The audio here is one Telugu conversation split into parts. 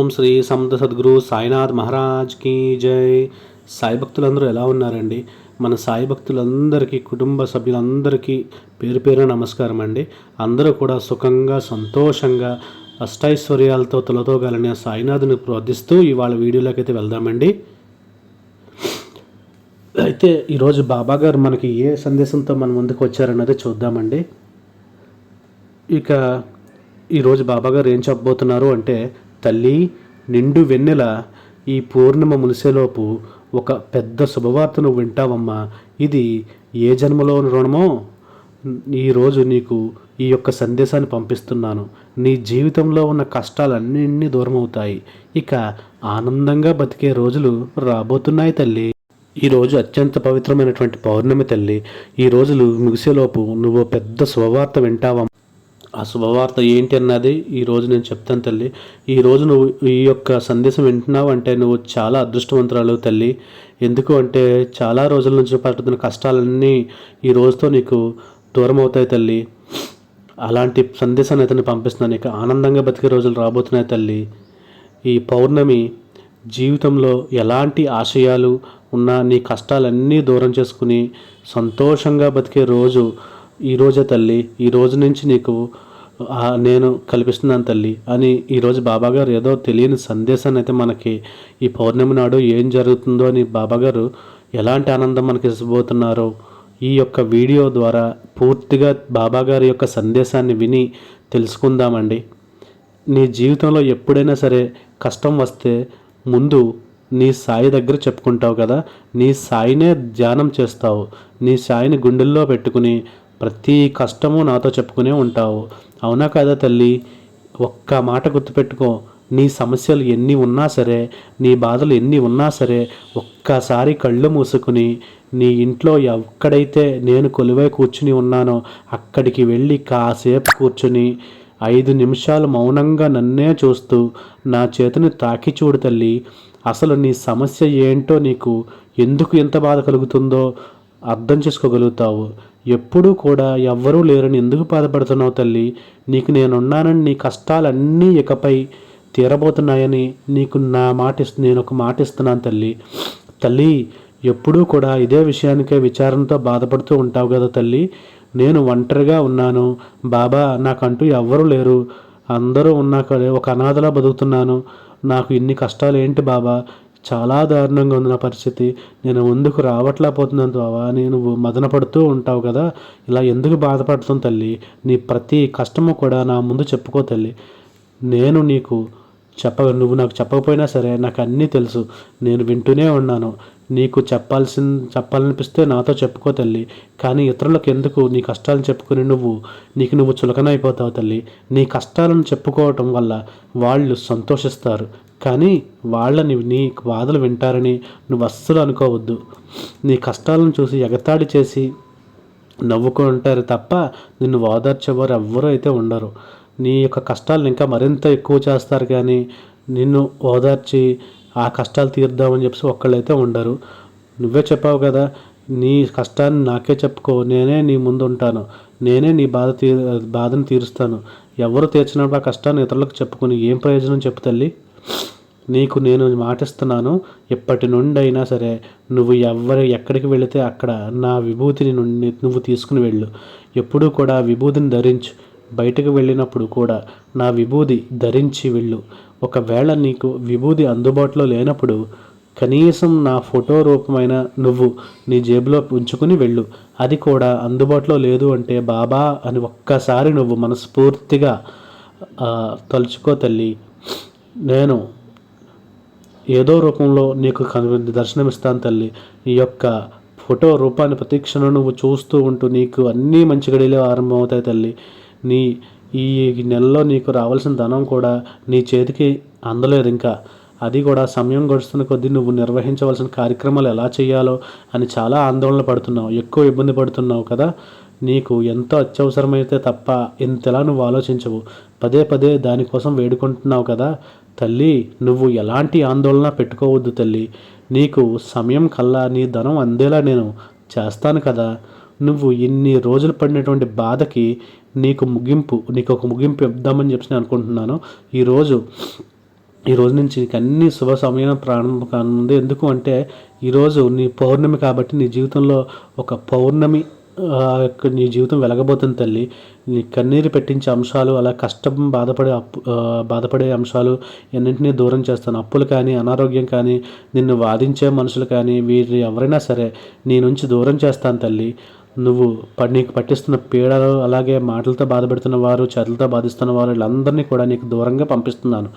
ఓం శ్రీ సంత సద్గురు సాయినాథ్ మహారాజ్ కీ జై. సాయి భక్తులందరూ ఎలా ఉన్నారండి? మన సాయి భక్తులందరికీ కుటుంబ సభ్యులందరికీ పేరు పేరు నమస్కారం అండి. అందరూ కూడా సుఖంగా సంతోషంగా అష్టైశ్వర్యాలతో తొలతోగాలని సాయినాథుని ప్రార్థిస్తూ ఇవాళ వీడియోలోకి అయితే వెళ్దామండి. అయితే ఈరోజు బాబా గారు మనకి ఏ సందేశంతో మన ముందుకు వచ్చారన్నది చూద్దామండి. ఇక ఈరోజు బాబాగారు ఏం చెప్పబోతున్నారు అంటే తల్లి నిండు వెన్నెల ఈ పూర్ణిమ ములిసేలోపు ఒక పెద్ద శుభవార్త నువ్వు వింటావమ్మా. ఇది ఏ జన్మలో రుణమో? ఈరోజు నీకు ఈ యొక్క సందేశాన్ని పంపిస్తున్నాను. నీ జీవితంలో ఉన్న కష్టాలన్నీ దూరం అవుతాయి ఇక ఆనందంగా బతికే రోజులు రాబోతున్నాయి తల్లి. ఈరోజు అత్యంత పవిత్రమైనటువంటి పౌర్ణమి తల్లి. ఈ రోజులు ముగిసేలోపు నువ్వు పెద్ద శుభవార్త వింటావా ఆ శుభవార్త ఏంటి అన్నది ఈరోజు నేను చెప్తాను తల్లి. ఈరోజు నువ్వు ఈ యొక్క సందేశం వింటున్నావు అంటే నువ్వు చాలా అదృష్టవంతురాలు తల్లి. ఎందుకు అంటే చాలా రోజుల నుంచి పడుతున్న కష్టాలన్నీ ఈ రోజుతో నీకు దూరం అవుతాయి తల్లి. అలాంటి సందేశాన్ని అయితే పంపిస్తున్నాను నీకు ఆనందంగా బతికే రోజులు రాబోతున్నాయి తల్లి. ఈ పౌర్ణమి జీవితంలో ఎలాంటి ఆశయాలు ఉన్నా నీ కష్టాలన్నీ దూరం చేసుకుని సంతోషంగా బతికే రోజు ఈరోజే తల్లి. ఈ రోజు నుంచి నీకు నేను కల్పిస్తున్నాను తల్లి అని ఈరోజు బాబాగారు ఏదో తెలియని సందేశాన్ని అయితే మనకి ఈ పౌర్ణమి నాడు ఏం జరుగుతుందో అని బాబాగారు ఎలాంటి ఆనందం మనకి ఇవ్వబోతున్నారో ఈ యొక్క వీడియో ద్వారా పూర్తిగా బాబాగారి యొక్క సందేశాన్ని విని తెలుసుకుందామండి. నీ జీవితంలో ఎప్పుడైనా సరే కష్టం వస్తే ముందు నీ సాయి దగ్గర చెప్పుకుంటావు కదా నీ సాయినే ధ్యానం చేస్తావు నీ సాయిని గుండెల్లో పెట్టుకుని ప్రతి కష్టము నాతో చెప్పుకునే ఉంటావు. అవునా కదా తల్లి? ఒక్క మాట గుర్తుపెట్టుకో. నీ సమస్యలు ఎన్ని ఉన్నా సరే నీ బాధలు ఎన్ని ఉన్నా సరే ఒక్కసారి కళ్ళు మూసుకుని నీ ఇంట్లో ఎక్కడైతే నేను కొలువై కూర్చుని ఉన్నానో అక్కడికి వెళ్ళి కాసేపు కూర్చుని ఐదు నిమిషాలు మౌనంగా నన్నే చూస్తూ నా చేతిని తాకి చూడు తల్లి. అసలు నీ సమస్య ఏంటో నీకు ఎందుకు ఎంత బాధ కలుగుతుందో అర్థం చేసుకోగలుగుతావు. ఎప్పుడూ కూడా ఎవ్వరూ లేరని ఎందుకు బాధపడుతున్నావు తల్లి? నీకు నేనున్నానని నీ కష్టాలన్నీ ఇకపై తీరబోతున్నాయని నీకు నా మాట నేను ఒక మాట ఇస్తున్నాను తల్లి. తల్లి ఎప్పుడూ కూడా ఇదే విషయానికే విచారణతో బాధపడుతూ ఉంటావు కదా తల్లి. నేను ఒంటరిగా ఉన్నాను. బాబా నాకంటూ ఎవ్వరూ లేరు. అందరూ ఉన్నాక ఒక అనాథలా బతుకుతున్నాను. నాకు ఇన్ని కష్టాలు ఏంటి బాబా? చాలా దారుణంగా ఉంది నా పరిస్థితి. నేను ముందుకు రావట్లేకపోతున్నాను బావా. నేను మదన పడుతూ ఉంటావు కదా. ఇలా ఎందుకు బాధపడుతుంది తల్లి? నీ ప్రతి కష్టము కూడా నా ముందు చెప్పుకో తల్లి. నేను నీకు చెప్ప నువ్వు నాకు చెప్పకపోయినా సరే నాకు అన్నీ తెలుసు. నేను వింటూనే ఉన్నాను. నీకు చెప్పాల్సిన చెప్పాలనిపిస్తే నాతో చెప్పుకో తల్లి. కానీ ఇతరులకు ఎందుకు నీ కష్టాలను చెప్పుకుని నువ్వు నీకు నువ్వు చులకనైపోతావు తల్లి? నీ కష్టాలను చెప్పుకోవటం వల్ల వాళ్ళు సంతోషిస్తారు. కానీ వాళ్ళని నీ బాధలు వింటారని నువ్వు అస్సలు అనుకోవద్దు. నీ కష్టాలను చూసి ఎగతాడి చేసి నవ్వుకుంటారు తప్ప నిన్ను ఓదార్చేవారు ఎవ్వరూ అయితే ఉండరు. నీ యొక్క కష్టాలను ఇంకా మరింత ఎక్కువ చేస్తారు కానీ నిన్ను ఓదార్చి ఆ కష్టాలు తీర్దామని చెప్పి ఒక్కళ్ళైతే ఉండరు. నువ్వే చెప్పావు కదా నీ కష్టాన్ని నాకే చెప్పుకో నేనే నీ ముందు ఉంటాను నేనే నీ బాధ తీ బాధను తీరుస్తాను. ఎవరు తీర్చినప్పుడు ఆ కష్టాన్ని ఇతరులకు చెప్పుకొని ఏం ప్రయోజనం చెప్పు తల్లి? నీకు నేను మాటిస్తున్నాను ఇప్పటి నుండి అయినా సరే నువ్వు ఎవరు ఎక్కడికి వెళితే అక్కడ నా విభూతిని నుండి నువ్వు తీసుకుని వెళ్ళు. ఎప్పుడూ కూడా విభూతిని ధరించు. బయటకు వెళ్ళినప్పుడు కూడా నా విభూది ధరించి వెళ్ళు. ఒకవేళ నీకు విభూది అందుబాటులో లేనప్పుడు కనీసం నా ఫోటో రూపమైన నువ్వు నీ జేబులో ఉంచుకుని వెళ్ళు. అది కూడా అందుబాటులో లేదు అంటే బాబా అని ఒక్కసారి నువ్వు మనస్ఫూర్తిగా తలుచుకో తల్లి. నేను ఏదో రూపంలో నీకు దర్శనమిస్తాను తల్లి. ఈ యొక్క ఫోటో రూపాన్ని ప్రతీక్షణ నువ్వు చూస్తూ ఉంటూ నీకు అన్నీ మంచి గడిలే ఆరంభమవుతాయి తల్లి. నీ ఈ నెలలో నీకు రావాల్సిన ధనం కూడా నీ చేతికి అందలేదు ఇంకా. అది కూడా సమయం గడుస్తున్న కొద్దీ నువ్వు నిర్వహించవలసిన కార్యక్రమాలు ఎలా చేయాలో అని చాలా ఆందోళన పడుతున్నావు. ఎక్కువ ఇబ్బంది పడుతున్నావు కదా. నీకు ఎంతో అత్యవసరమైతే తప్ప ఇంతలా నువ్వు ఆలోచించవు. పదే పదే దానికోసం వేడుకుంటున్నావు కదా తల్లి నువ్వు ఎలాంటి ఆందోళన పెట్టుకోవద్దు తల్లి. నీకు సమయం కల్లా నీ ధనం అందేలా నేను చేస్తాను కదా. నువ్వు ఇన్ని రోజులు పడినటువంటి బాధకి నీకు ముగింపు నీకు ఒక ముగింపు ఇద్దామని చెప్పి నేను అనుకుంటున్నాను. ఈరోజు ఈ రోజు నుంచి నీకు అన్ని శుభ సమయం ప్రారంభం కానుంది. ఎందుకు అంటే ఈరోజు నీ పౌర్ణమి కాబట్టి నీ జీవితంలో ఒక పౌర్ణమి నీ జీవితం వెలగబోతుంది తల్లి. నీ కన్నీరు పెట్టించే అంశాలు అలా కష్టం బాధపడే అప్పు బాధపడే అంశాలు ఎన్నింటినీ దూరం చేస్తాను. అప్పులు కానీ అనారోగ్యం కానీ నిన్ను వాదించే మనుషులు కానీ వీరు ఎవరైనా సరే నీ నుంచి దూరం చేస్తాను తల్లి. నువ్వు ప- నీకు పట్టిస్తున్న పీడలు అలాగే మాటలతో బాధపెడుతున్న వారు చేతులతో బాధిస్తున్న వారు వీళ్ళందరినీ కూడా నీకు దూరంగా పంపిస్తున్నాను.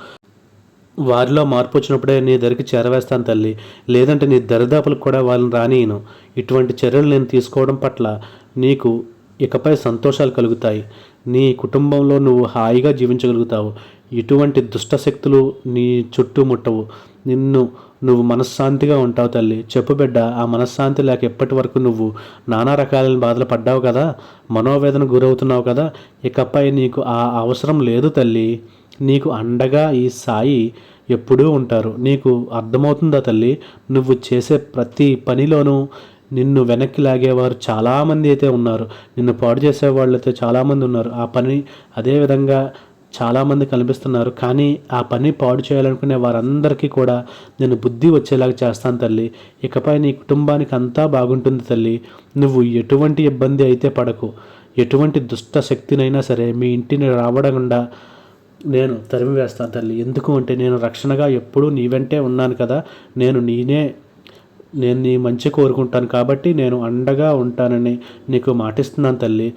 వారిలో మార్పు వచ్చినప్పుడే నీ దరికి చేరవేస్తాను తల్లి. లేదంటే నీ దరిదాపులకు కూడా వాళ్ళని రానియను ఇటువంటి చర్యలు నేను తీసుకోవడం పట్ల నీకు ఇకపై సంతోషాలు కలుగుతాయి. నీ కుటుంబంలో నువ్వు హాయిగా జీవించగలుగుతావు. ఇటువంటి దుష్టశక్తులు నీ చుట్టూ ముట్టవు. నిన్ను నువ్వు మనశ్శాంతిగా ఉంటావు తల్లి. చెప్పు బిడ్డ ఆ మనశ్శాంతి లేక ఎప్పటి వరకు నువ్వు నానా రకాలైన బాధలు పడ్డావు కదా? మనోవేదన గురవుతున్నావు కదా? ఇకపై నీకు ఆ అవసరం లేదు తల్లి. నీకు అండగా ఈ సాయి ఎప్పుడూ ఉంటారు. నీకు అర్థమవుతుందా తల్లి? నువ్వు చేసే ప్రతి పనిలోనూ నిన్ను వెనక్కి లాగేవారు చాలామంది అయితే ఉన్నారు. నిన్ను పాడు చేసే వాళ్ళైతే అయితే చాలామంది ఉన్నారు. ఆ పని అదేవిధంగా చాలామంది కనిపిస్తున్నారు. కానీ ఆ పని పాడు చేయాలనుకునే వారందరికీ కూడా నేను బుద్ధి వచ్చేలాగా చేస్తాను తల్లి. ఇకపై నీ కుటుంబానికి అంతా బాగుంటుంది తల్లి. నువ్వు ఎటువంటి ఇబ్బంది అయితే పడకు. ఎటువంటి దుష్ట శక్తినైనా సరే మీ ఇంటిని రావడకుండా నేను తరిమి వేస్తాను తల్లి. ఎందుకు అంటే నేను రక్షణగా ఎప్పుడూ నీ వెంటే ఉన్నాను కదా. నేను నేనే నేను నీ మంచి కోరుకుంటాను కాబట్టి నేను అండగా ఉంటానని నీకు మాటిస్తున్నాను తల్లి.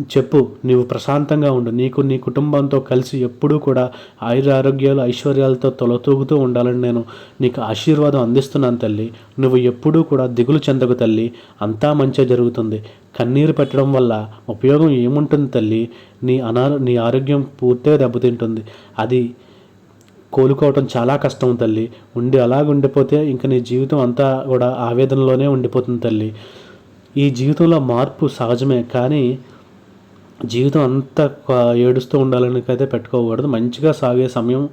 చెప్పు నీవు ప్రశాంతంగా ఉండు. నీకు నీ కుటుంబంతో కలిసి ఎప్పుడూ కూడా ఆయుర ఆరోగ్యాలు ఐశ్వర్యాలతో తొలతూగుతూ ఉండాలని నేను నీకు ఆశీర్వాదం అందిస్తున్నాను తల్లి. నువ్వు ఎప్పుడూ కూడా దిగులు చెందకు తల్లి. అంతా మంచిగా జరుగుతుంది. కన్నీరు పెట్టడం వల్ల ఉపయోగం ఏముంటుంది తల్లి? నీ అనారో నీ ఆరోగ్యం పూర్తిగా దెబ్బతింటుంది. అది కోలుకోవటం చాలా కష్టం తల్లి. ఉండి అలాగ ఉండిపోతే ఇంక నీ జీవితం అంతా కూడా ఆవేదనలోనే ఉండిపోతుంది తల్లి. ఈ జీవితంలో మార్పు సహజమే కానీ జీవితం అంతా ఏడుస్తూ ఉండాలని అయితే పెట్టుకోకూడదు. మంచిగా సాగే సమయం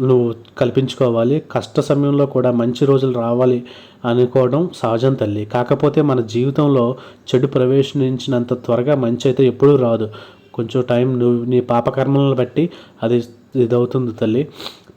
నువ్వు కల్పించుకోవాలి. కష్ట సమయంలో కూడా మంచి రోజులు రావాలి అనుకోవడం సహజం తల్లి. కాకపోతే మన జీవితంలో చెడు ప్రవేశించినంత త్వరగా మంచి అయితే ఎప్పుడూ రాదు. కొంచెం టైం నువ్వు నీ పాపకర్మలను బట్టి అది ఇదవుతుంది తల్లి.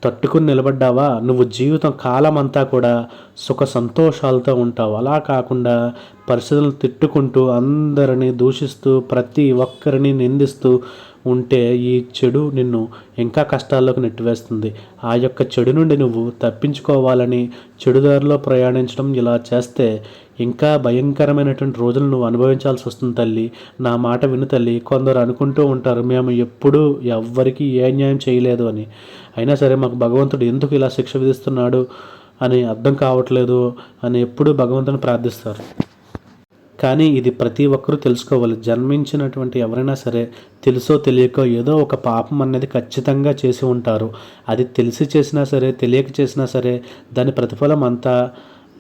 తట్టుకుని నిలబడ్డావా? నువ్వు జీవితం కాలం అంతా కూడా సుఖ సంతోషాలతో ఉంటావు. అలా కాకుండా పరిస్థితులను తిట్టుకుంటూ అందరిని దూషిస్తూ ప్రతి ఒక్కరిని నిందిస్తూ ఉంటే ఈ చెడు నిన్ను ఇంకా కష్టాల్లోకి నెట్టివేస్తుంది. ఆ యొక్క చెడు నుండి నువ్వు తప్పించుకోవాలని చెడుదారిలో ప్రయాణించడం ఇలా చేస్తే ఇంకా భయంకరమైనటువంటి రోజులు నువ్వు అనుభవించాల్సి వస్తుంది తల్లి. నా మాట విను తల్లి. కొందరు అనుకుంటూ ఉంటారు మేము ఎప్పుడూ ఎవ్వరికీ ఏ అన్యాయం చేయలేదు అని. అయినా సరే మాకు భగవంతుడు ఎందుకు ఇలా శిక్ష విధిస్తున్నాడు అని అర్థం కావట్లేదు అని ఎప్పుడూ భగవంతుని ప్రార్థిస్తారు. కానీ ఇది ప్రతి ఒక్కరూ తెలుసుకోవాలి. జన్మించినటువంటి ఎవరైనా సరే తెలుసో తెలియకో ఏదో ఒక పాపం అనేది ఖచ్చితంగా చేసి ఉంటారు. అది తెలిసి చేసినా సరే తెలియక చేసినా సరే దాని ప్రతిఫలం అంతా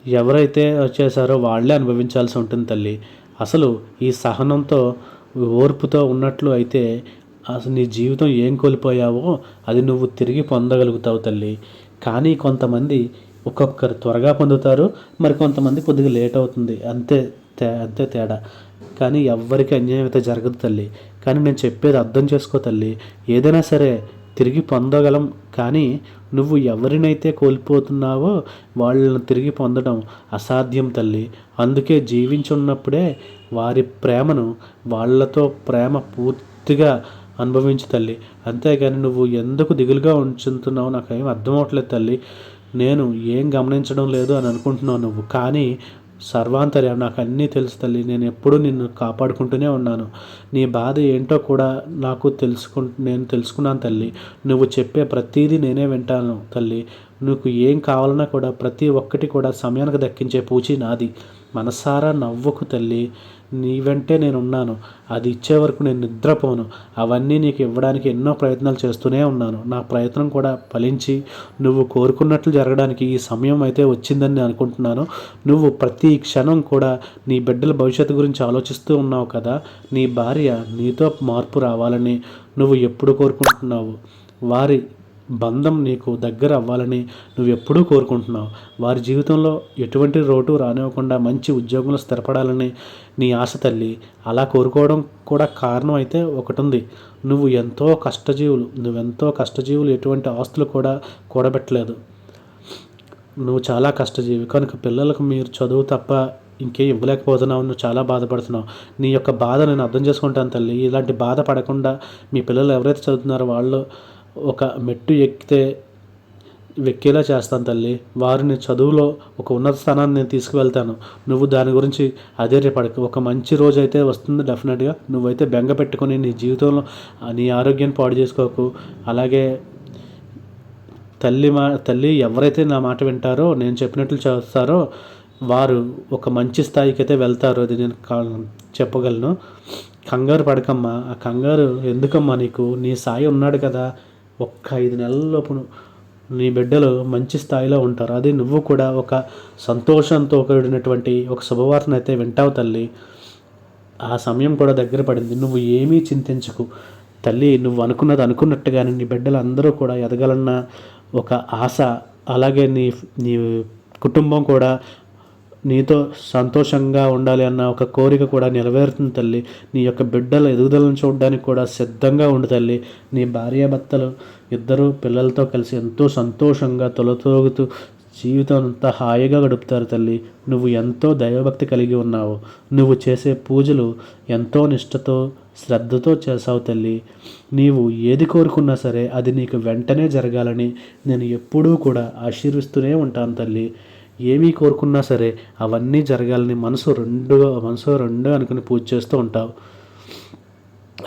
ఎవరైతే చేశారో వాళ్ళే అనుభవించాల్సి ఉంటుంది తల్లి. అసలు ఈ సహనంతో ఓర్పుతో ఉన్నట్లు అయితే అసలు నీ జీవితం ఏం కోల్పోయావో అది నువ్వు తిరిగి పొందగలుగుతావు తల్లి. కానీ కొంతమంది ఒక్కొక్కరు త్వరగా పొందుతారు మరి కొంతమంది కొద్దిగా లేట్ అవుతుంది. అంతే తే అంతే తేడా. కానీ ఎవ్వరికి అన్యాయం అయితే జరగదు తల్లి. కానీ నేను చెప్పేది అర్థం చేసుకో తల్లి. ఏదైనా సరే తిరిగి పొందగలం. కానీ నువ్వు ఎవరినైతే కోల్పోతున్నావో వాళ్ళని తిరిగి పొందడం అసాధ్యం తల్లి. అందుకే జీవించున్నప్పుడే వారి ప్రేమను వాళ్ళతో ప్రేమ పూర్తిగా అనుభవించు తల్లి. అంతేగాని నువ్వు ఎందుకు దిగులుగా ఉంచుతున్నావు నాకు ఏం అర్థం అవట్లేదు తల్లి. నేను ఏం గమనించడం లేదు అని అనుకుంటున్నావు నువ్వు. కానీ సర్వాంతర్యం నాకు అన్నీ తెలుసు తల్లి. నేను ఎప్పుడూ నిన్ను కాపాడుకుంటూనే ఉన్నాను. నీ బాధ ఏంటో కూడా నాకు తెలుసుకు నేను తెలుసుకున్నాను తల్లి. నువ్వు చెప్పే ప్రతిదీ నేనే వింటాను తల్లి. నీకు ఏం కావాలన్నా కూడా ప్రతి ఒక్కటి కూడా సమయానికి దక్కించే పూచి నాది. మనసారా నవ్వుకు తల్లి. నీ వెంటే నేను ఉన్నాను అది ఇచ్చే వరకు నేను నిద్రపోను. అవన్నీ నీకు ఇవ్వడానికి ఎన్నో ప్రయత్నాలు చేస్తూనే ఉన్నాను. నా ప్రయత్నం కూడా ఫలించి నువ్వు కోరుకున్నట్లు జరగడానికి ఈ సమయం అయితే వచ్చిందని నేను అనుకుంటున్నాను. నువ్వు ప్రతి క్షణం కూడా నీ బిడ్డల భవిష్యత్తు గురించి ఆలోచిస్తూ ఉన్నావు కదా? నీ భార్య నీతో మార్పు రావాలని నువ్వు ఎప్పుడు కోరుకుంటున్నావు? వారి బంధం నీకు దగ్గర అవ్వాలని నువ్వు ఎప్పుడూ కోరుకుంటున్నావు. వారి జీవితంలో ఎటువంటి రోటు రానివ్వకుండా మంచి ఉద్యోగంలో స్థిరపడాలని నీ ఆశ తల్లి. అలా కోరుకోవడం కూడా కారణం అయితే ఒకటి ఉంది నువ్వు ఎంతో కష్టజీవులు నువ్వెంతో కష్టజీవులు ఎటువంటి ఆస్తులు కూడా కూడబెట్టలేదు. నువ్వు చాలా కష్టజీవి. కనుక పిల్లలకు మీరు చదువు తప్ప ఇంకేం ఇవ్వలేకపోతున్నావు నువ్వు చాలా బాధపడుతున్నావు. నీ యొక్క బాధ నేను అర్థం చేసుకుంటాను తల్లి. ఇలాంటి బాధ పడకుండా మీ పిల్లలు ఎవరైతే చదువుతున్నారో వాళ్ళు ఒక మెట్టు ఎక్కితే వెక్కేలా చేస్తాను తల్లి. వారిని చదువులో ఒక ఉన్నత స్థానాన్ని నేను తీసుకువెళ్తాను. నువ్వు దాని గురించి అధైర్యపడకు. ఒక మంచి రోజు అయితే వస్తుంది డెఫినెట్గా నువ్వైతే బెంగ పెట్టుకొని నీ జీవితంలో నీ ఆరోగ్యాన్ని పాడు చేసుకోకు. అలాగే తల్లి మా తల్లి ఎవరైతే నా మాట వింటారో నేను చెప్పినట్లు చేస్తారో వారు ఒక మంచి స్థాయికి అయితే వెళ్తారు. అది నేను చెప్పగలను. కంగారు పడకమ్మా. ఆ కంగారు ఎందుకమ్మా నీకు? నీ సాయి ఉన్నాడు కదా. ఒక్క ఐదు నెలలలోపు నీ బిడ్డలు మంచి స్థాయిలో ఉంటారు. అది నువ్వు కూడా ఒక సంతోషంతో కూడినటువంటి ఒక శుభవార్తను అయితే వింటావు తల్లి. ఆ సమయం కూడా దగ్గర పడింది. నువ్వు ఏమీ చింతించకు తల్లి. నువ్వు అనుకున్నది అనుకున్నట్టుగానే నీ బిడ్డలు అందరూ కూడా ఎదగాలన్న ఒక ఆశ అలాగే నీ నీ కుటుంబం కూడా నీతో సంతోషంగా ఉండాలి అన్న ఒక కోరిక కూడా నెరవేరుతుంది తల్లి. నీ యొక్క బిడ్డల ఎదుగుదలను చూడడానికి కూడా సిద్ధంగా ఉండు తల్లి. నీ భార్యాభర్తలు ఇద్దరు పిల్లలతో కలిసి ఎంతో సంతోషంగా తొలతోగుతూ జీవితం అంతా హాయిగా గడుపుతారు తల్లి. నువ్వు ఎంతో దైవభక్తి కలిగి ఉన్నావు. నువ్వు చేసే పూజలు ఎంతో నిష్టతో శ్రద్ధతో చేసావు తల్లి. నీవు ఏది కోరుకున్నా సరే అది నీకు వెంటనే జరగాలని నేను ఎప్పుడూ కూడా ఆశీర్విస్తూనే ఉంటాను తల్లి. ఏమీ కోరుకున్నా సరే అవన్నీ జరగాలని మనసు రెండు మనసు రెండు అనుకుని పూజ చేస్తూ ఉంటావు.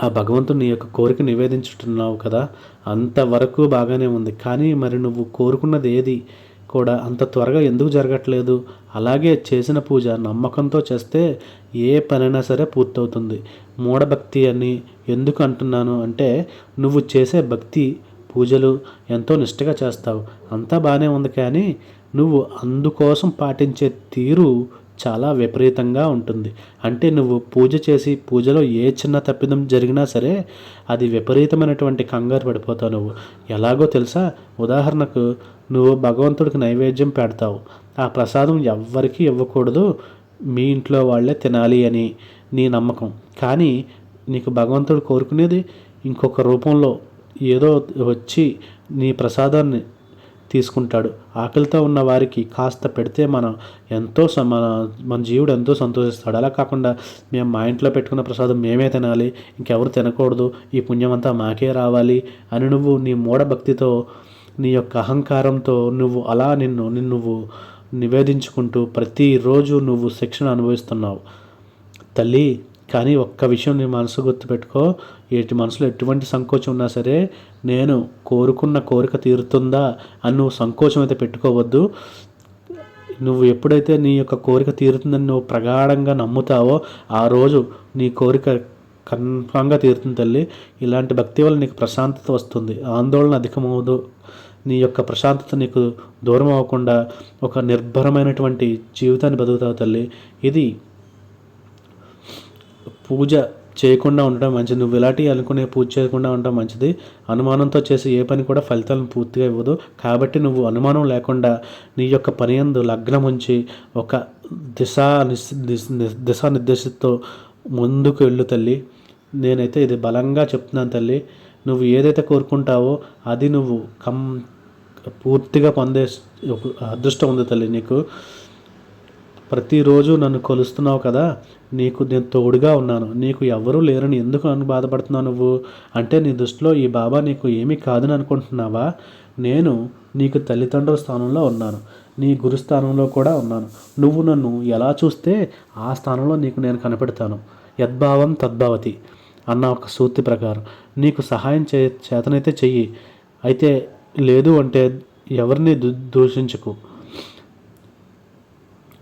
ఆ భగవంతుని నీ యొక్క కోరిక నివేదించుతున్నావు కదా? అంతవరకు బాగానే ఉంది. కానీ మరి నువ్వు కోరుకున్నది ఏది? కూడా అంత త్వరగా ఎందుకు జరగట్లేదు? అలాగే చేసిన పూజ నమ్మకంతో చేస్తే ఏ పనైనా సరే పూర్తవుతుంది. మూఢభక్తి అని ఎందుకు అంటున్నాను అంటే నువ్వు చేసే భక్తి పూజలు ఎంతో నిష్టగా చేస్తావు. అంతా బాగానే ఉంది కానీ నువ్వు అందుకోసం పాటించే తీరు చాలా విపరీతంగా ఉంటుంది. అంటే నువ్వు పూజ చేసి పూజలో ఏ చిన్న తప్పిదం జరిగినా సరే అది విపరీతమైనటువంటి కంగారు పడిపోతావు నువ్వు. ఎలాగో తెలుసా? ఉదాహరణకు నువ్వు భగవంతుడికి నైవేద్యం పెడతావు. ఆ ప్రసాదం ఎవ్వరికీ ఇవ్వకూడదు. మీ ఇంట్లో వాళ్ళే తినాలి అని నీ నమ్మకం. కానీ నీకు భగవంతుడు కోరుకునేది ఇంకొక రూపంలో ఏదో వచ్చి నీ ప్రసాదాన్ని తీసుకుంటాడు. ఆకలితో ఉన్న వారికి కాస్త పెడితే మనం ఎంతో స- మన మన జీవుడు ఎంతో సంతోషిస్తాడు. అలా కాకుండా మేము మా ఇంట్లో పెట్టుకున్న ప్రసాదం మేమే తినాలి ఇంకెవరు తినకూడదు ఈ పుణ్యం అంతా మాకే రావాలి అని నువ్వు నీ మూఢభక్తితో నీ యొక్క అహంకారంతో నువ్వు అలా నిన్ను నువ్వు నివేదించుకుంటూ ప్రతిరోజు నువ్వు శిక్షణ అనుభవిస్తున్నావు. తల్లి కానీ ఒక్క విషయం నీ మనసు గుర్తుపెట్టుకో. ఎటు మనసులో ఎటువంటి సంకోచం ఉన్నా సరే నేను కోరుకున్న కోరిక తీరుతుందా అని నువ్వు సంకోచం అయితే పెట్టుకోవద్దు. నువ్వు ఎప్పుడైతే నీ యొక్క కోరిక తీరుతుందని నువ్వు ప్రగాఢంగా నమ్ముతావో ఆ రోజు నీ కోరిక కన్ఫామ్గా తీరుతుంది తల్లి. ఇలాంటి భక్తి వల్ల నీకు ప్రశాంతత వస్తుంది. ఆందోళన అధికమవదు. నీ యొక్క ప్రశాంతత నీకు దూరం అవ్వకుండా ఒక నిర్భరమైనటువంటి జీవితాన్ని బతుకుతావు తల్లి. ఇది పూజ చేయకుండా ఉండడం మంచిది. నువ్వు ఇలాంటివి అనుకునే పూజ చేయకుండా ఉండడం మంచిది. అనుమానంతో చేసే ఏ పని కూడా ఫలితాలను పూర్తిగా ఇవ్వదు. కాబట్టి నువ్వు అనుమానం లేకుండా నీ యొక్క పని ఎందు లగ్నం ఉంచి ఒక దిశా నిస్ దిశ ముందుకు వెళ్ళు తల్లి. నేనైతే ఇది బలంగా చెప్తున్నాను తల్లి. నువ్వు ఏదైతే కోరుకుంటావో అది నువ్వు కం పూర్తిగా పొందే అదృష్టం ఉంది తల్లి నీకు. ప్రతిరోజు నన్ను కొలుస్తున్నావు కదా నీకు నేను తోడుగా ఉన్నాను. నీకు ఎవరూ లేరని ఎందుకు నన్ను బాధపడుతున్నావు నువ్వు? అంటే నీ దృష్టిలో ఈ బాబా నీకు ఏమీ కాదని అనుకుంటున్నావా? నేను నీకు తల్లిదండ్రుల స్థానంలో ఉన్నాను. నీ గురు స్థానంలో కూడా ఉన్నాను. నువ్వు నన్ను ఎలా చూస్తే ఆ స్థానంలో నీకు నేను కనపెడతాను. యద్భావం తద్భావతి అన్న ఒక సూక్తి ప్రకారం. నీకు సహాయం చే చేతనైతే చెయ్యి. అయితే లేదు అంటే ఎవరిని దు దూషించకు.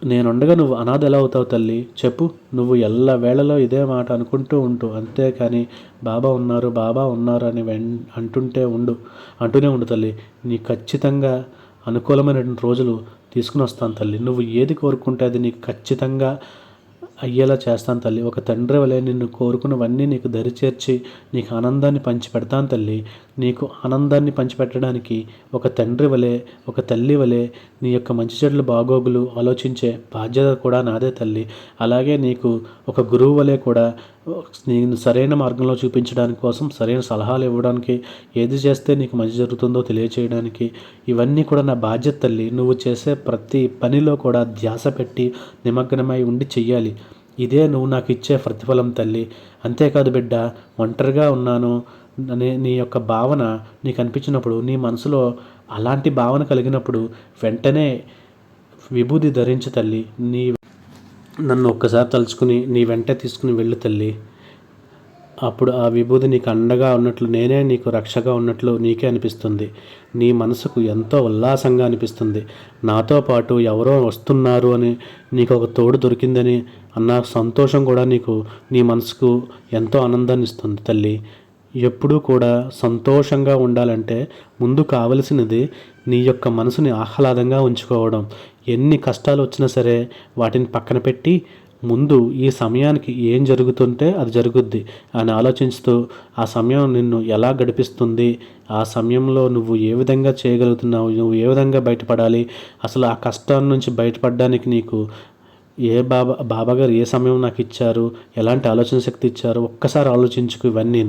నేనుండగా నువ్వు అనాథ ఎలా అవుతావు తల్లి. చెప్పు నువ్వు ఎల్ల వేళలో ఇదే మాట అనుకుంటూ ఉంటూ. అంతేకాని బాబా ఉన్నారు బాబా ఉన్నారు అని వెన్ అంటుంటే ఉండు. అంటూనే ఉండు తల్లి. నీ ఖచ్చితంగా అనుకూలమైన రోజులు తీసుకుని వస్తాను తల్లి. నువ్వు ఏది కోరుకుంటే అది నీకు ఖచ్చితంగా అయ్యేలా చేస్తాను తల్లి. ఒక తండ్రి వలె నిన్ను కోరుకున్నవన్నీ నీకు దరిచేర్చి నీకు ఆనందాన్ని పంచి పెడతాను తల్లి. నీకు ఆనందాన్ని పంచిపెట్టడానికి ఒక తండ్రి వలె ఒక తల్లి వలె నీ యొక్క మంచి చెడ్ల బాగోగులు ఆలోచించే బాధ్యత కూడా నాదే తల్లి. అలాగే నీకు ఒక గురువు వలె కూడా నేను సరైన మార్గంలో చూపించడానికి కోసం సరైన సలహాలు ఇవ్వడానికి ఏది చేస్తే నీకు మంచి జరుగుతుందో తెలియచేయడానికి ఇవన్నీ కూడా నా బాధ్యత తల్లి. నువ్వు చేసే ప్రతి పనిలో కూడా ధ్యాస పెట్టి నిమగ్నమై ఉండి చెయ్యాలి. ఇదే నువ్వు నాకు ఇచ్చే ప్రతిఫలం తల్లి. అంతేకాదు బిడ్డ ఒంటరిగా ఉన్నాను. నీ నీ యొక్క భావన నీకు అనిపించినప్పుడు నీ మనసులో అలాంటి భావన కలిగినప్పుడు వెంటనే విభూది ధరించు తల్లి నీ నన్ను ఒక్కసారి తలుచుకుని నీ వెంట తీసుకుని వెళ్ళు తల్లి. అప్పుడు ఆ విభూది నీకు అండగా ఉన్నట్లు నేనే నీకు రక్షగా ఉన్నట్లు నీకే అనిపిస్తుంది. నీ మనసుకు ఎంతో ఉల్లాసంగా అనిపిస్తుంది. నాతో పాటు ఎవరో వస్తున్నారు అని నీకు ఒక తోడు దొరికిందని అన్న సంతోషం కూడా నీకు నీ మనసుకు ఎంతో ఆనందాన్ని ఇస్తుంది తల్లి. ఎప్పుడూ కూడా సంతోషంగా ఉండాలంటే ముందు కావలసినది నీ యొక్క మనసుని ఆహ్లాదంగా ఉంచుకోవడం. ఎన్ని కష్టాలు వచ్చినా సరే వాటిని పక్కన పెట్టి ముందు ఈ సమయానికి ఏం జరుగుతుంటే అది జరుగుద్ది అని ఆలోచిస్తూ ఆ సమయం నిన్ను ఎలా గడిపిస్తుంది ఆ సమయంలో నువ్వు ఏ విధంగా చేయగలుగుతున్నావు నువ్వు ఏ విధంగా బయటపడాలి అసలు ఆ కష్టం నుంచి బయటపడడానికి నీకు ఏ బాబా బాబా గారు ఏ సమయం నాకు ఇచ్చారు? ఎలాంటి ఆలోచన శక్తి ఇచ్చారు? ఒక్కసారి ఆలోచించుకు ఇవన్నీ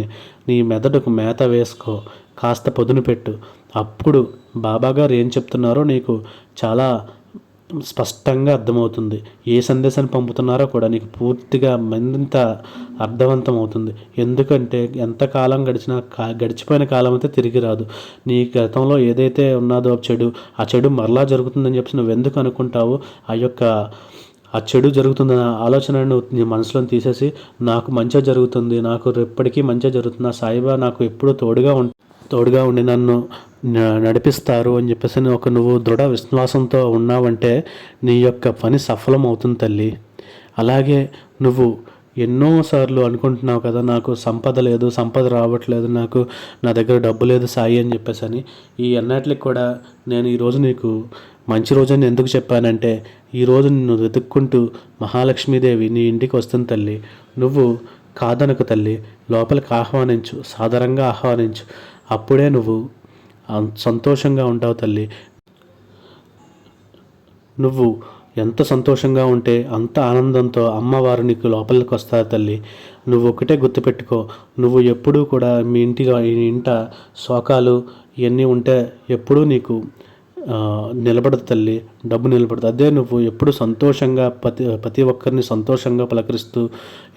నీ మెదడుకు మేత వేసుకో. కాస్త పొదును పెట్టు. అప్పుడు బాబాగారు ఏం చెప్తున్నారో నీకు చాలా స్పష్టంగా అర్థమవుతుంది. ఏ సందేశాన్ని పంపుతున్నారో కూడా నీకు పూర్తిగా మరింత అర్థవంతం అవుతుంది ఎందుకంటే ఎంత కాలం గడిచినా కా గడిచిపోయిన కాలం అయితే తిరిగి రాదు. నీ గతంలో ఏదైతే ఉన్నదో చెడు ఆ చెడు మరలా జరుగుతుందని చెప్పి నువ్వు ఎందుకు అనుకుంటావు? ఆ యొక్క ఆ చెడు జరుగుతుందన్న ఆలోచనను మనసులో తీసేసి నాకు మంచిగా జరుగుతుంది నాకు ఎప్పటికీ మంచిగా జరుగుతుంది నా సాయిబా నాకు ఎప్పుడూ తోడుగా ఉం తోడుగా ఉండి నన్ను నడిపిస్తారు అని చెప్పేసి ఒక నువ్వు దృఢ విశ్వాసంతో ఉన్నావంటే నీ యొక్క పని సఫలం అవుతుంది తల్లి. అలాగే నువ్వు ఎన్నోసార్లు అనుకుంటున్నావు కదా నాకు సంపద లేదు సంపద రావట్లేదు నాకు నా దగ్గర డబ్బు లేదు సాయి అని చెప్పేసి అని. ఈ అన్నిటికి కూడా నేను ఈరోజు నీకు మంచి రోజు అని ఎందుకు చెప్పానంటే ఈరోజు నిన్ను వెతుక్కుంటూ మహాలక్ష్మీదేవి నీ ఇంటికి వస్తుంది తల్లి. నువ్వు కాదనకు తల్లి లోపలికి ఆహ్వానించు సాధారణంగా ఆహ్వానించు. అప్పుడే నువ్వు సంతోషంగా ఉంటావు తల్లి. నువ్వు ఎంత సంతోషంగా ఉంటే అంత ఆనందంతో అమ్మవారు నీకు లోపలికి వస్తారు తల్లి. నువ్వు ఒకటే గుర్తుపెట్టుకో నువ్వు ఎప్పుడూ కూడా మీ ఇంటిలో ఇంట శోకాలు ఇవన్నీ ఉంటే ఎప్పుడూ నీకు నిలబడదు తల్లి డబ్బు నిలబడదు. అదే నువ్వు ఎప్పుడు సంతోషంగా ప్రతి ప్రతి ఒక్కరిని సంతోషంగా పలకరిస్తూ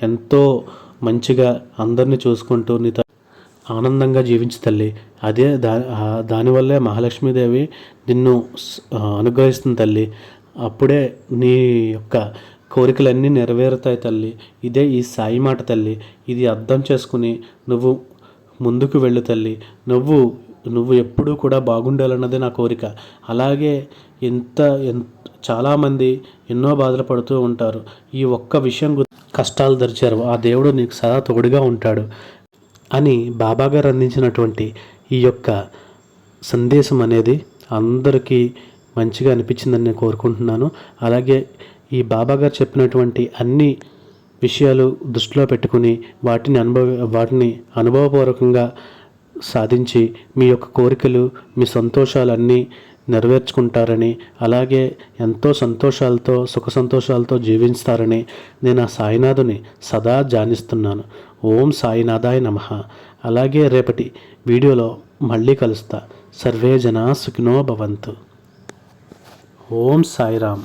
ఎంతో మంచిగా అందరినీ చూసుకుంటూ నీ ఆనందంగా జీవించి తల్లి. అదే దా దానివల్లే మహాలక్ష్మీదేవి నిన్ను అనుగ్రహిస్తుంది తల్లి. అప్పుడే నీ యొక్క కోరికలన్నీ నెరవేరుతాయి తల్లి. ఇదే ఈ సాయి మాట తల్లి. ఇది అర్థం చేసుకుని నువ్వు ముందుకు వెళ్ళు తల్లి. నువ్వు నువ్వు ఎప్పుడూ కూడా బాగుండాలన్నదే నా కోరిక. అలాగే ఎంత ఎంత చాలామంది ఎన్నో బాధలు పడుతూ ఉంటారు. ఈ ఒక్క విషయం కష్టాలు దరిచారు. ఆ దేవుడు నీకు సదా తోడుగా ఉంటాడు అని బాబాగారు అందించినటువంటి ఈ యొక్క సందేశం అనేది అందరికీ మంచిగా అనిపించిందని నేను కోరుకుంటున్నాను. అలాగే ఈ బాబాగారు చెప్పినటువంటి అన్ని విషయాలు దృష్టిలో పెట్టుకుని వాటిని అనుభవ వాటిని అనుభవపూర్వకంగా సాధించి మీ యొక్క కోరికలు మీ సంతోషాలన్నీ నెరవేర్చుకుంటారని అలాగే ఎంతో సంతోషాలతో సుఖ సంతోషాలతో జీవిస్తారని నేను ఆ సాయినాథుని సదా జానిస్తున్నాను ఓం సాయినాథాయ నమ. అలాగే రేపటి వీడియోలో మళ్ళీ కలుస్తా. సర్వే జనా సుఖినో భవంతు. ఓం సాయిరామ్.